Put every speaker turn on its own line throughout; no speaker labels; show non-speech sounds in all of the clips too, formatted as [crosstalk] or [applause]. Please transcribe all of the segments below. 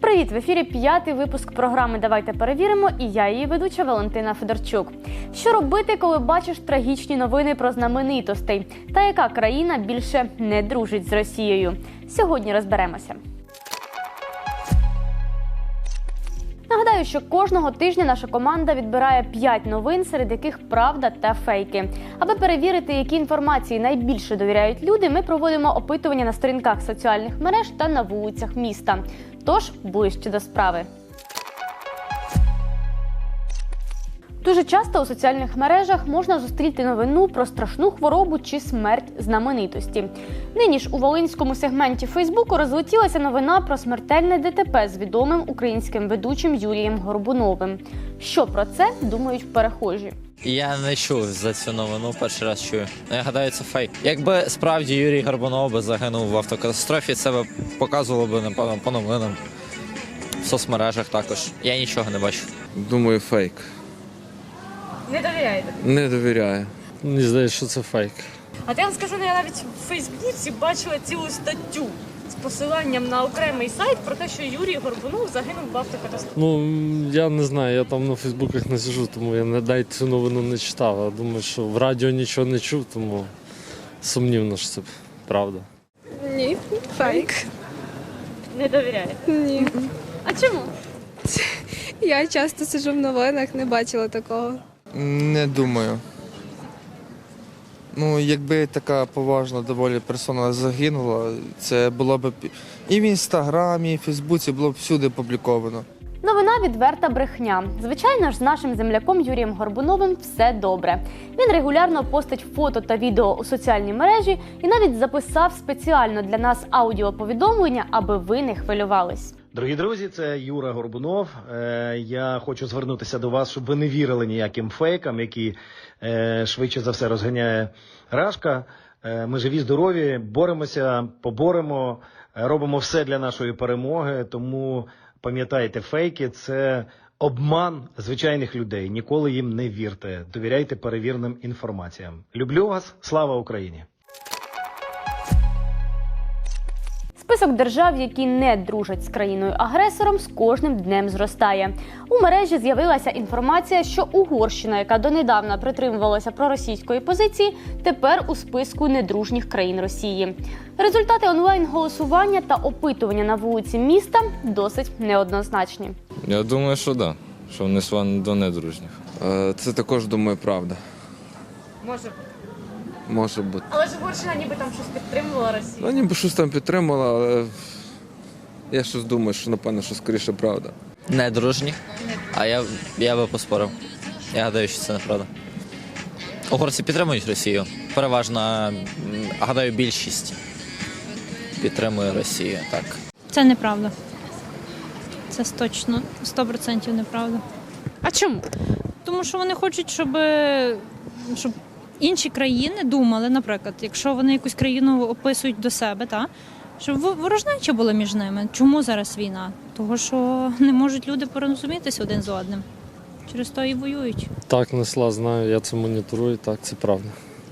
Привіт! В ефірі п'ятий випуск програми Давайте перевіримо. І я її ведуча Валентина Федорчук. Що робити, коли бачиш трагічні новини про знаменитостей? Та яка країна більше не дружить з Росією? Сьогодні розберемося. Нагадаю, що кожного тижня наша команда відбирає 5 новин, серед яких правда та фейки. Аби перевірити, які інформації найбільше довіряють люди, ми проводимо опитування на сторінках соціальних мереж та на вулицях міста. Тож ближче до справи. Дуже часто у соціальних мережах можна зустріти новину про страшну хворобу чи смерть знаменитості. Нині ж у волинському сегменті Фейсбуку розлетілася новина про смертельне ДТП з відомим українським ведучим Юрієм Горбуновим. Що про це думають перехожі?
Я не чув за цю новину, перший раз чую. Ну, Я гадаю, це фейк. Якби справді Юрій Горбунов би загинув в автокатастрофі, це б показувало б напевно по новинам в соцмережах також. Я нічого не бачу.
Думаю, фейк.
Не довіряєте.
Не довіряю.
Мені здається, що це фейк.
А я вам скажу, я навіть в Фейсбуці бачила цілу статтю з посиланням на окремий сайт про те, що Юрій Горбунов загинув в автокатастрофі.
Ну я не знаю, я там на Фейсбуках не сижу, тому я не навіть цю новину не читав. Я думаю, що в радіо нічого не чув, тому сумнівно, що це правда.
Ні, фейк.
Не довіряєте.
Ні.
А чому?
Я часто сиджу в новинах, не бачила такого.
Не думаю. Ну, якби така поважна доволі персона загинула, це було б і в інстаграмі, і в Фейсбуці було б всюди опубліковано.
Новина відверта брехня. Звичайно ж, з нашим земляком Юрієм Горбуновим все добре. Він регулярно постить фото та відео у соціальній мережі і навіть записав спеціально для нас аудіоповідомлення, аби ви не хвилювались.
Дорогі друзі, це Юра Горбунов. Е, Я хочу звернутися до вас, щоб ви не вірили ніяким фейкам, які е, швидше за все розганяє Рашка. Е, Ми живі, здорові, боремося, поборемо, робимо все для нашої перемоги. Тому пам'ятайте, фейки це обман звичайних людей. Ніколи їм не вірте. Довіряйте перевіреним інформаціям. Люблю вас, слава Україні!
Список держав, які не дружать з країною-агресором, з кожним днем зростає. У мережі з'явилася інформація, що Угорщина, яка донедавна притримувалася проросійської позиції, тепер у списку недружніх країн Росії. Результати онлайн-голосування та опитування на вулиці міста досить неоднозначні.
Я думаю, що да. Що вони сван до недружніх.
Е, Це також думаю, правда.
Може.
Може бути.
Але ж Угорщина ніби там щось підтримувала Росію.
Ну, ніби щось там підтримала, але я щось думаю, що напевно, що скоріше правда.
Недружні. А я, я би поспорив. Я гадаю, що це неправда. Угорці підтримують Росію. Переважно, гадаю, більшість підтримує Росію. Так.
Це неправда. Це точно 100% неправда.
А чому?
Тому що вони хочуть, щоб, щоб інші країни думали, наприклад, якщо вони якусь країну описують до себе, та, щоб во- ворожнеча була між ними. Чому зараз війна? Того, що не можуть люди порозумітися один з одним. Через то і воюють.
Так, несла, знаю, я це моніторую, так, це правда.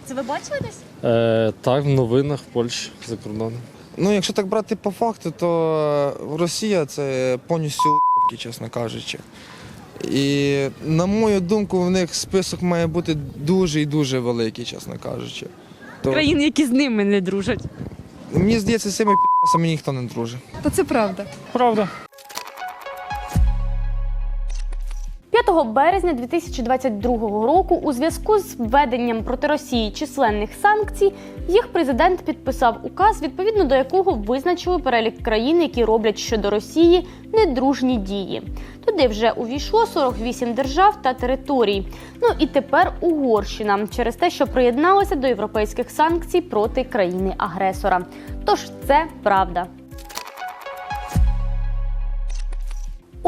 Це ви бачили десь?
Е, так, в новинах в Польщі за кордоном.
Ну, якщо так брати по факту, то е, Росія це повністю у**ки, чесно кажучи. І на мою думку, в них список має бути дуже і дуже великий, чесно кажучи. То,
Країни, які з ними не дружать.
Мені здається, з цими підписами ніхто не дружить.
Та це правда.
Правда.
5 березня 2022 року у зв'язку з введенням проти Росії численних санкцій їх президент підписав указ, відповідно до якого визначили перелік країн, які роблять щодо Росії недружні дії. Туди вже увійшло 48 держав та територій. Ну і тепер Угорщина через те, що приєдналася до європейських санкцій проти країни-агресора. Тож це правда.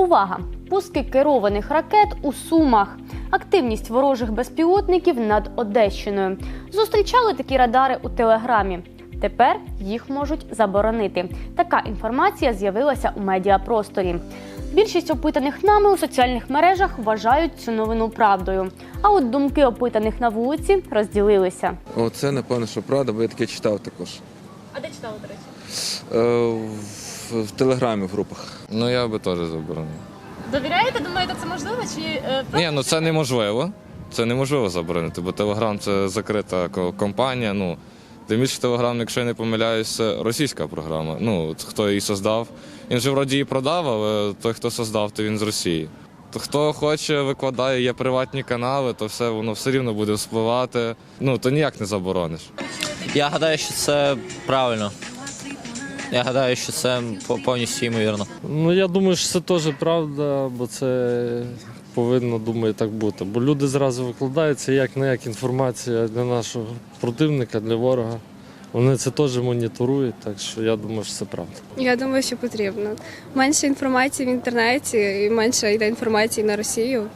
Увага! Пуски керованих ракет у Сумах. Активність ворожих безпілотників над Одещиною. Зустрічали такі радари у телеграмі. Тепер їх можуть заборонити. Така інформація з'явилася у медіапросторі. Більшість опитаних нами у соціальних мережах вважають цю новину правдою. А от думки опитаних на вулиці розділилися.
Оце, напевно, що правда, бо я таке читав також.
А де читали, до речі?
Е, в, в телеграмі в групах.
Ну я би теж заборонив.
Довіряєте? Думаєте, це можливо? Чи е,
Ні, ну це неможливо. Це неможливо заборонити, бо Телеграм це закрита ко- компанія. Ну, тим більше Телеграм, якщо я не помиляюсь, це російська програма. Ну, от хто її создав. Він же вроді її продав, але той, хто создав, то він з Росії. То хто хоче, викладає, є приватні канали, то все воно все рівно буде вспливати. Ну, то ніяк не заборониш.
Я гадаю, що це правильно. Я гадаю, що це по- повністю ймовірно.
Ну я думаю, що це теж правда, бо це повинно, думаю, так бути. Бо люди зразу викладаються як не як інформація для нашого противника, для ворога. Вони це теж моніторують, так що я думаю, що це правда.
Я думаю, що потрібно. Менше інформації в інтернеті і менше йде інформації на Росію.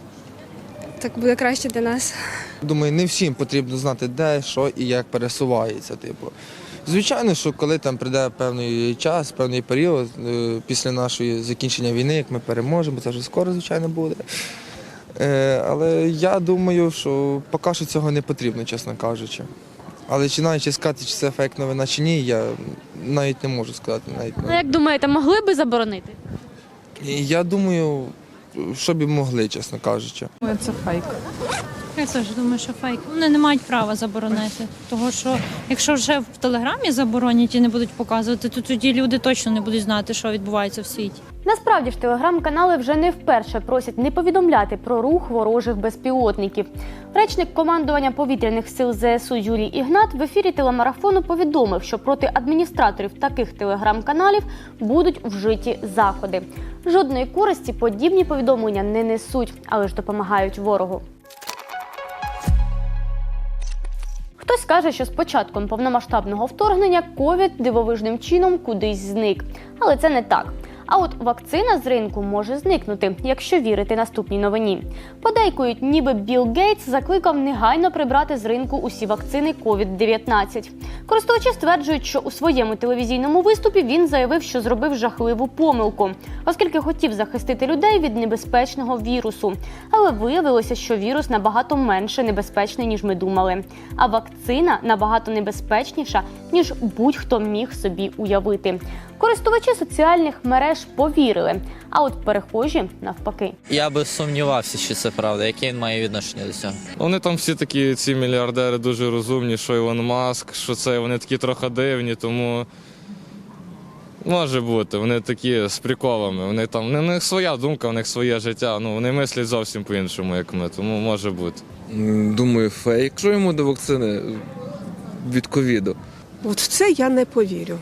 Так буде краще для нас.
Думаю, не всім потрібно знати, де, що і як пересувається. Типу. Звичайно, що коли там прийде певний час, певний період е, після нашої закінчення війни, як ми переможемо, це вже скоро, звичайно, буде. Е, Але я думаю, що поки що цього не потрібно, чесно кажучи. Але чи навіть чи сказати, чи це фейк новина чи ні, я навіть не можу сказати. Навіть
Ну як думаєте, могли би заборонити?
Я думаю, що б і могли, чесно кажучи.
Це фейк. Я теж думаю, що фейк. Вони не мають права заборонити. Того що якщо вже в телеграмі заборонять і не будуть показувати, то тоді люди точно не будуть знати, що відбувається в світі.
Насправді ж телеграм-канали вже не вперше просять не повідомляти про рух ворожих безпілотників. Речник командування повітряних сил ЗСУ Юрій Ігнат в ефірі телемарафону повідомив, що проти адміністраторів таких телеграм-каналів будуть вжиті заходи. Жодної користі подібні повідомлення не несуть, але ж допомагають ворогу. Хтось каже, що з початком повномасштабного вторгнення ковід дивовижним чином кудись зник. Але це не так. А от вакцина з ринку може зникнути, якщо вірити наступній новині. Подейкують, ніби Білл Гейтс закликав негайно прибрати з ринку усі вакцини COVID-19. Користувачі стверджують, що у своєму телевізійному виступі він заявив, що зробив жахливу помилку, оскільки хотів захистити людей від небезпечного вірусу. Але виявилося, що вірус набагато менше небезпечний, ніж ми думали. А вакцина набагато небезпечніша, ніж будь-хто міг собі уявити. Користувачі соціальних мереж повірили, а от перехожі навпаки.
Я би сумнівався, що це правда. Яке він має відношення до цього?
Вони там всі такі, ці мільярдери дуже розумні, що Ілон Маск, що це вони такі трохи дивні, тому може бути. Вони такі з приколами. Вони там, у них своя думка, у них своє життя. Ну вони мислять зовсім по-іншому, як ми, тому може бути.
Думаю, фейк. Що йому до вакцини від ковіду?
От в це я не повірю.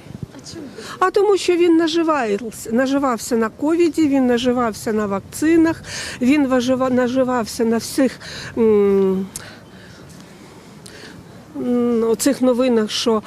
А тому, що він наживався, наживався на ковіді, він наживався на вакцинах, він наживався на всіх м, оцих новинах, що е,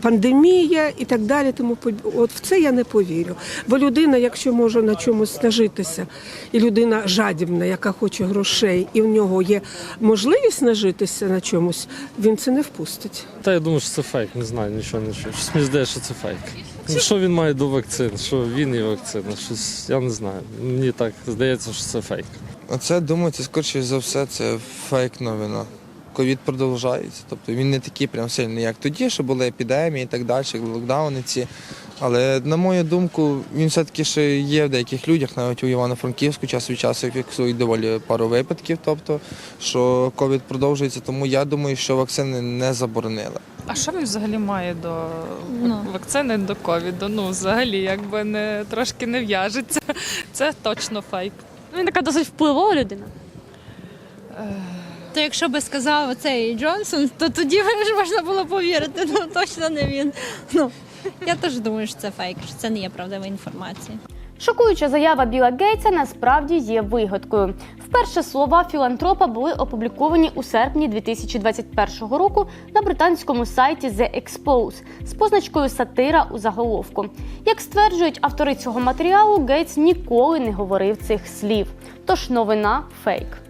пандемія і так далі. Тому от в це я не повірю. Бо людина, якщо може на чомусь нажитися, і людина жадібна, яка хоче грошей, і в нього є можливість нажитися на чомусь, він це не впустить.
Та я думаю, що це фейк, не знаю, нічого не чую. Щось мені здається, що це фейк. Ну, що він має до вакцин? Що він і вакцина? Щось я не знаю. Мені так здається, що це фейк.
Оце, думаю, це скоріше за все, це фейк новина. Ковід продовжається. Тобто він не такий прям сильний, як тоді, що були епідемії і так далі, локдауни ці. Але на мою думку, він все-таки ще є в деяких людях, навіть у Івано-Франківську час від часу фіксують доволі пару випадків, тобто, що ковід продовжується, тому я думаю, що вакцини не заборонили.
А що він взагалі має до
Ну.
вакцини до ковіду? Ну, взагалі, якби не трошки не в'яжеться. Це точно фейк.
Ну, Він така досить впливова людина.
То якщо би сказав цей Джонсон, то тоді ж можна було повірити. Ну точно не він. Ну я теж думаю, що це фейк, що це не є правдива інформація.
Шокуюча заява Біла Гейтса насправді є вигадкою. Вперше слова філантропа були опубліковані у серпні 2021 року на британському сайті The Expose з позначкою сатира у заголовку. Як стверджують автори цього матеріалу, Гейтс ніколи не говорив цих слів. Тож новина фейк.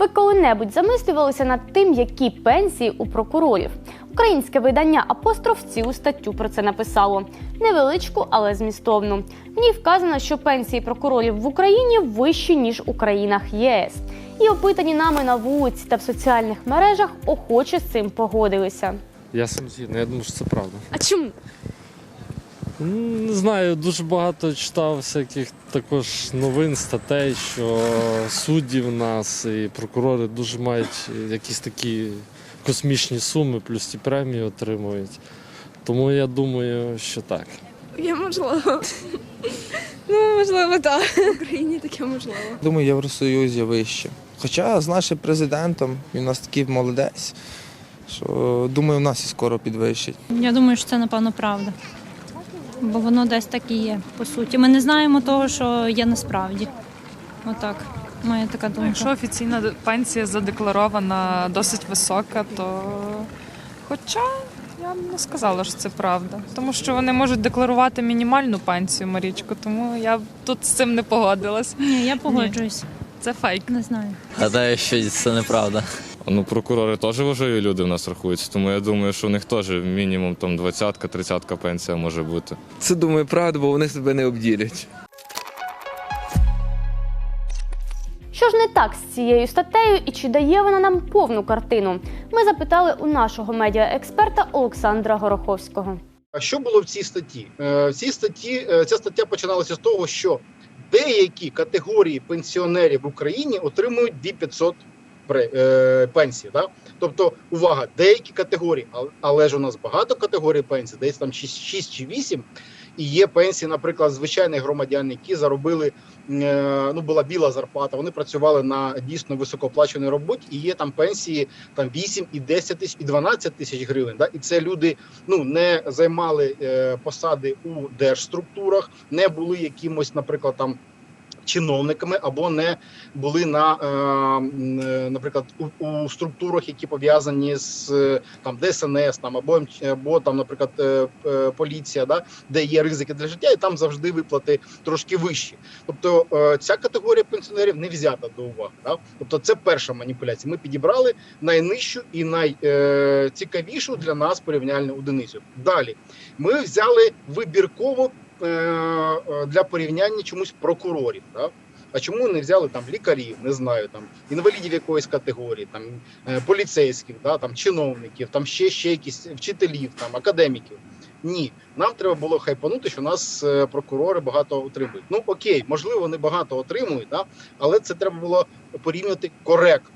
Ви коли-небудь замислювалися над тим, які пенсії у прокурорів? Українське видання Апостроф цілу статтю про це написало. невеличку, але змістовну. В ній вказано, що пенсії прокурорів в Україні вищі ніж у країнах єС. І опитані нами на вулиці та в соціальних мережах охоче з цим погодилися.
Я сам згідний, я думаю, що це правда.
А чому?
Не знаю, дуже багато читав всяких також новин, статей, що судді в нас і прокурори дуже мають якісь такі космічні суми, плюс ті премії отримують. Тому я думаю, що так.
Я можливо. Ну, можливо, так. В Україні таке можливо.
Думаю, Євросоюзі вище. Хоча з нашим президентом він у нас такий молодець, що думаю, в нас і скоро підвищить.
Я думаю, що це напевно правда. Бо воно десь так і є, по суті. Ми не знаємо того, що є насправді. Отак. Моя така думка.
Якщо офіційна пенсія задекларована досить висока, то хоча я б не сказала, що це правда. Тому що вони можуть декларувати мінімальну пенсію, Марічку, тому я б тут з цим не погодилась.
Ні, я погоджуюсь.
Це фейк.
Не знаю.
Гадаю, що це неправда.
Ну, прокурори теж важливі люди в нас рахуються, тому я думаю, що у них теж мінімум там 20-30 пенсія може бути.
Це думаю, правда, бо вони себе не обділять.
Що ж не так з цією статтею і чи дає вона нам повну картину? Ми запитали у нашого медіаексперта Олександра Гороховського.
А що було в цій статті? Е, В цій статті е, ця стаття починалася з того, що деякі категорії пенсіонерів в Україні отримують 2500 пре- е, пенсії. Да? Тобто, увага, деякі категорії, але ж у нас багато категорій пенсій, десь там 6, 6 чи 8. І є пенсії, наприклад, звичайних громадян, які заробили, е, ну була біла зарплата. Вони працювали на дійсно високооплаченій роботі, і є там пенсії там 8 і 10 тисяч і 12 тисяч гривень. Да? І це люди ну не займали е, посади у держструктурах, не були якимось, наприклад, там. Чиновниками або не були на, е, е, наприклад, у, структурах, які пов'язані з е, там ДСНС, там або або там, наприклад, поліція, да, де є ризики для життя, і там завжди виплати трошки вищі. Тобто ця категорія пенсіонерів не взята до уваги. Да? Тобто, це перша маніпуляція. Ми підібрали найнижчу і найцікавішу для нас порівняльну одиницю. Далі ми взяли вибірково для порівняння чомусь прокурорів. Да? А чому не взяли там лікарів, не знаю, там інвалідів якоїсь категорії, там е, поліцейських, да, там чиновників, там ще ще якісь вчителів, там академіків. Ні, нам треба було хайпанути, що нас е, прокурори багато отримують. Ну окей, можливо, вони багато отримують, да, але це треба було порівнювати коректно.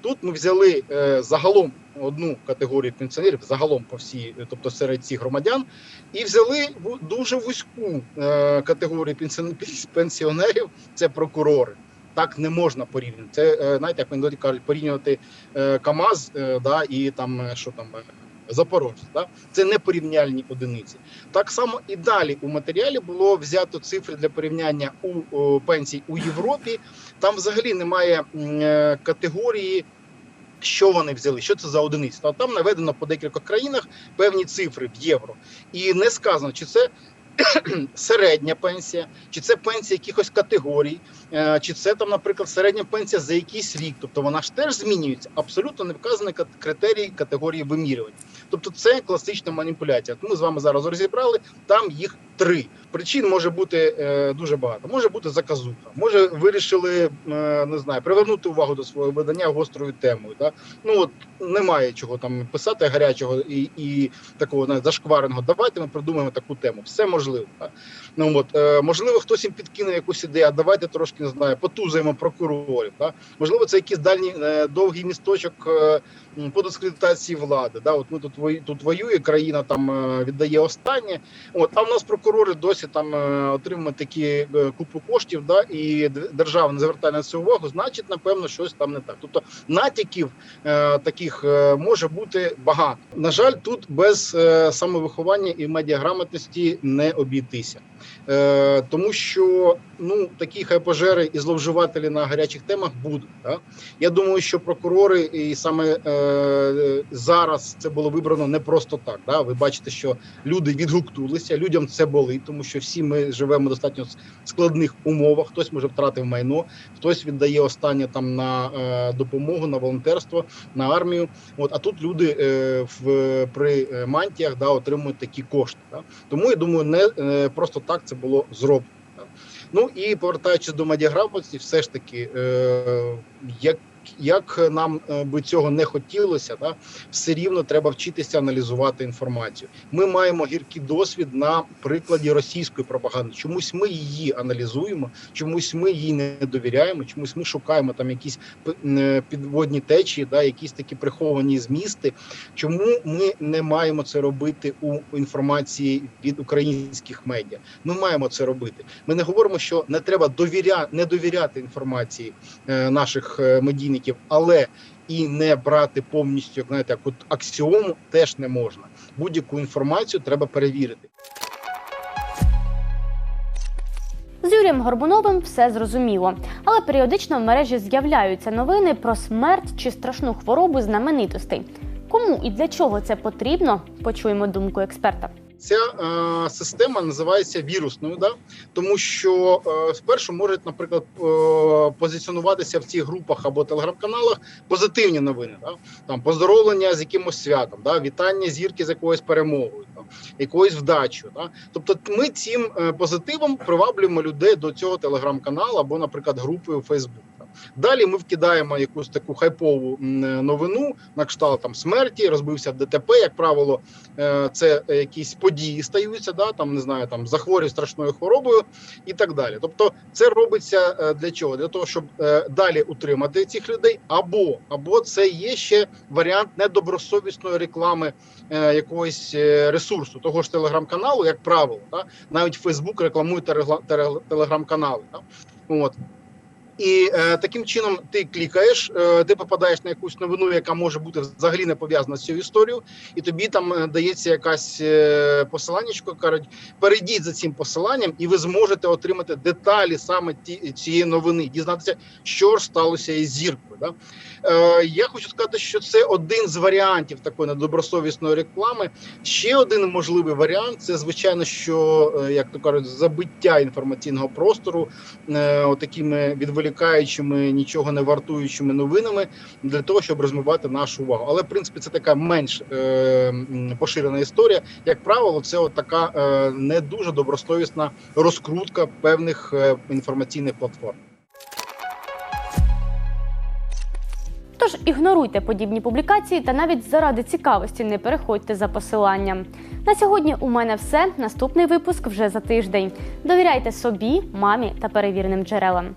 Тут ми взяли е, загалом одну категорію пенсіонерів, загалом по всій, е, тобто серед цих громадян, і взяли дуже вузьку е, категорію пенсіон- [laughs] пенсіонерів це прокурори. Так не можна порівняти. Це знаєте, як вони кажуть, порівнювати КАМАЗ да, і там що там. Запорожець, да? це не порівняльні одиниці. Так само і далі у матеріалі було взято цифри для порівняння у о, пенсій у Європі. Там взагалі немає е, категорії, що вони взяли, що це за одиниця? Та Там наведено по декількох країнах певні цифри в євро. І не сказано, чи це [clears throat] середня пенсія, чи це пенсія якихось категорій, е, чи це там, наприклад, середня пенсія за якийсь рік. Тобто вона ж теж змінюється. Абсолютно не вказані критерії категорії вимірювань. Тобто це класична маніпуляція. Ми з вами зараз розібрали. Там їх три. Причин може бути е, дуже багато. Може бути заказуха. Може вирішили е, не знаю, привернути увагу до свого видання гострою темою. Да? Ну от немає чого там писати гарячого і, і такого навіть зашквареного. Давайте ми придумаємо таку тему. Все можливо. Да? Ну от е, можливо, хтось їм підкине якусь ідею. А давайте трошки не знаю, потузаємо прокурорів. Да? Можливо, це якийсь дальній е, довгий місточок е, по дискредитації влади. Да? От ми тут тут воює, країна там е, віддає останнє. От а в нас прокурори досі там е, отримують такі е, купу коштів, да, і держава не звертає на це увагу. Значить, напевно, щось там не так. Тобто натяків е, таких може бути багато. На жаль, тут без самовиховання і медіаграмотності не обійтися. Е, тому що ну такі хайпожери і зловживателі на гарячих темах будуть. Да? Я думаю, що прокурори і саме е, зараз це було вибрано не просто так. Да? Ви бачите, що люди відгукнулися, людям це болить, тому що всі ми живемо в достатньо складних умовах. Хтось може втратив майно, хтось віддає останнє там на е, допомогу, на волонтерство, на армію. От а тут люди е, в при мантіях да, отримують такі кошти. Да? Тому я думаю, не е, просто так це було зроблено. Ну і повертаючись до медіаграмотності, все ж таки, е, як, як нам е, би цього не хотілося, да, все рівно треба вчитися аналізувати інформацію. Ми маємо гіркий досвід на прикладі російської пропаганди. Чомусь ми її аналізуємо, чомусь ми їй не довіряємо, чомусь ми шукаємо там якісь е, підводні течії, да, якісь такі приховані змісти. Чому ми не маємо це робити у інформації від українських медіа? Ми маємо це робити. Ми не говоримо, що не треба довіря... не довіряти інформації е, наших е, медійників, але і не брати повністю, як знаєте, як от аксіому теж не можна. Будь-яку інформацію треба перевірити.
З Юрієм Горбуновим все зрозуміло, але періодично в мережі з'являються новини про смерть чи страшну хворобу знаменитостей. Кому і для чого це потрібно? Почуємо думку експерта.
Ця е, система називається вірусною, да? тому що е, спершу можуть, наприклад, е, позиціонуватися в цих групах або телеграм-каналах позитивні новини, да? там поздоровлення з якимось святом, да? вітання зірки з якоюсь перемогою, там, якоюсь вдачею. Да? Тобто, ми цим е, позитивом приваблюємо людей до цього телеграм-каналу або, наприклад, групи у Фейсбук. Да. Далі ми вкидаємо якусь таку хайпову новину на кшталт там смерті, розбився ДТП, як правило, е, це якісь події стаються, да там не знаю, там захворює страшною хворобою і так далі. Тобто, це робиться е, для чого? Для того, щоб е, далі утримати цих людей, або або це є ще варіант недобросовісної реклами е, якогось е, ресурсу, того ж телеграм-каналу, як правило, да? навіть Фейсбук рекламує телеграм-канали. Да? От. І е, таким чином ти клікаєш, е, ти попадаєш на якусь новину, яка може бути взагалі не пов'язана з цією історією, і тобі там е, дається якась е, посиланнячко, кажуть, перейдіть за цим посиланням, і ви зможете отримати деталі саме ті, цієї новини, дізнатися, що ж сталося із зіркою. Да? Е, я хочу сказати, що це один з варіантів такої недобросовісної реклами. Ще один можливий варіант це звичайно, що е, як то кажуть, забиття інформаційного простору е, отакими відволікаючими, нічого не вартуючими новинами для того, щоб розмивати нашу увагу. Але в принципі це така менш е, поширена історія. Як правило, це от така е, не дуже добросовісна розкрутка певних е, інформаційних платформ.
Тож ігноруйте подібні публікації та навіть заради цікавості не переходьте за посиланням. На сьогодні у мене все. Наступний випуск вже за тиждень. Довіряйте собі, мамі та перевіреним джерелам.